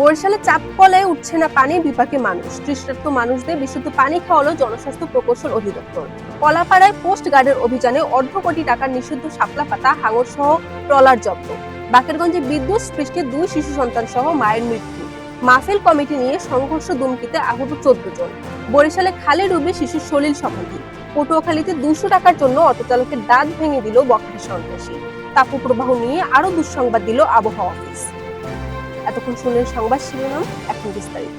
বরিশালে চাপ কলায় উঠছে না পানি বিপাকে মানুষ। তৃষ্ণার্ত মানুষদের বিশুদ্ধ পানি খাওয়ালো জনস্বাস্থ্য প্রকৌশল অধিদপ্তর। কলাপাড়ায় কোস্ট গার্ডের অভিযানে অর্ধ কোটি টাকার নিষিদ্ধ শাপলা পাতা, হাঙর সহ ট্রলার জব্দ। বাকেরগঞ্জে বিদ্যুৎ স্পৃষ্টে দুই শিশু সন্তান সহ মায়ের মৃত্যু। মাহফিল কমিটি নিয়ে সংঘর্ষ দুমকিতে আহত চোদ্দ জন। বরিশালে খালে ডুবে শিশুর সলিল সমাধি পটুয়াখালীতে দুশো টাকার জন্য অটো চালকের দাঁত ভেঙে দিল বখাটে সন্ত্রাসী। তাপপ্রবাহ নিয়ে আরও দুঃসংবাদ দিল আবহাওয়া অফিস। এতক্ষণ শুনলেন সংবাদ শিরোনাম এখন বিস্তারিত।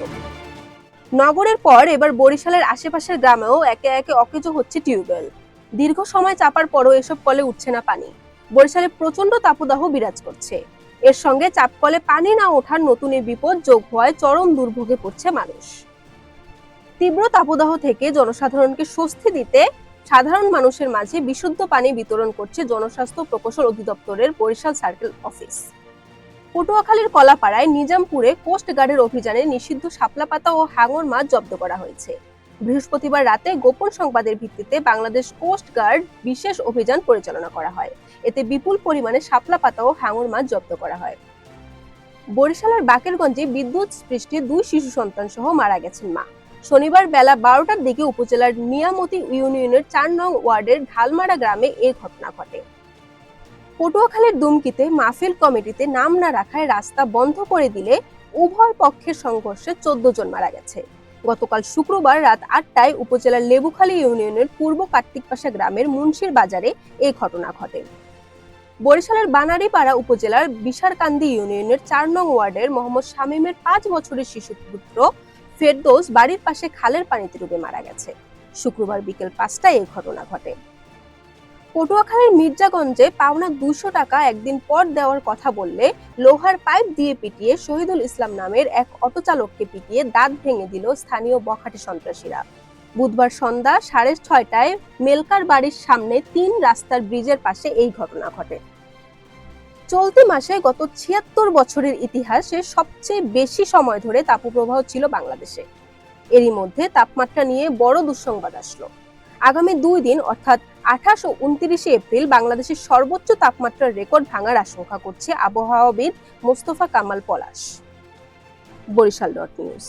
নগরের পর এবার বরিশালের আশেপাশের গ্রামেও একে একে অকেজো হচ্ছে টিউবওয়েল। দীর্ঘ সময় চাপার পরও এসব কলে উঠছে না পানি। বরিশালে প্রচণ্ড তাপদাহ বিরাজ করছে। এর সঙ্গে চাপ কলে পানি না ওঠার নতুন এই বিপদ যোগ হওয়ায় চরম দুর্ভোগে পড়ছে মানুষ। তীব্র তাপদাহ থেকে জনসাধারণকে স্বস্তি দিতে সাধারণ মানুষের মাঝে বিশুদ্ধ পানি বিতরণ করছে জনস্বাস্থ্য প্রকৌশল অধিদপ্তরের বরিশাল সার্কেল অফিস। পটুয়াখালীর কলাপাড়ায় নিজামপুরে কোস্ট গার্ডের অভিযানে নিষিদ্ধ শাপলা পাতা ও হাঙর মাছ জব্দ করা হয়েছে। বৃহস্পতিবার রাতে গোপন সংবাদের ভিত্তিতে বাংলাদেশ কোস্ট গার্ড বিশেষ অভিযান পরিচালনা করা হয়। এতে বিপুল পরিমাণে শাপলা পাতা ও হাঙর মাছ জব্দ করা হয়। বরিশালের বাকেরগঞ্জে বিদ্যুৎ স্পৃষ্টে দুই শিশু সন্তান সহ মারা গেছেন মা। শনিবার বেলা বারোটার দিকে উপজেলার নিয়ামতি ইউনিয়নের চার নং ওয়ার্ডের ঢালমারা গ্রামে এই ঘটনা ঘটে। পটুয়াখালীর দুমকিতে মাহফিল কমিটিতে নাম না রাখায় রাস্তা বন্ধ করে দিলে উভয় পক্ষের সংঘর্ষে চোদ্দ জন মারা গেছে। গতকাল শুক্রবার রাত আটটায় উপজেলার লেবুখালী ইউনিয়নের পূর্ব কার্তিকপাশা গ্রামের মুন্সির বাজারে এই ঘটনা ঘটে। বরিশালের বানারীপাড়া উপজেলার বিশারকান্দি ইউনিয়নের চার নং ওয়ার্ডের মোহাম্মদ শামীমের পাঁচ বছরের শিশু পুত্র ফেরদৌস বাড়ির পাশে খালের পানিতে ডুবে মারা গেছে। শুক্রবার বিকেল পাঁচটায় এই ঘটনা ঘটে। পটুয়াখালীর মির্জাগঞ্জে পাওনা দুশো টাকা একদিন পর দেওয়ার কথা বললে লোহার পাইপ দিয়ে পিটিয়ে শহীদুল ইসলাম নামের এক অটো চালককে পিটিয়ে দাঁত ভেঙে দিল স্থানীয় বখাটে সন্ত্রাসীরা। বুধবার সন্ধ্যা সাড়ে ছয়টায় মেলকার বাড়ির সামনে তিন রাস্তার ব্রিজের পাশে এই ঘটনা ঘটে। চলতি মাসে গত ছিয়াত্তর বছরের ইতিহাসে সবচেয়ে বেশি সময় ধরে তাপপ্রবাহ ছিল বাংলাদেশে। এরই মধ্যে তাপমাত্রা নিয়ে বড় দুঃসংবাদ আসলো। আগামী দুই দিন, অর্থাৎ আঠাশ ও উনত্রিশে এপ্রিল, বাংলাদেশের সর্বোচ্চ তাপমাত্রার রেকর্ড ভাঙার আশঙ্কা করছে আবহাওয়াবিদ মোস্তফা কামাল পলাশ। Barishal dot news.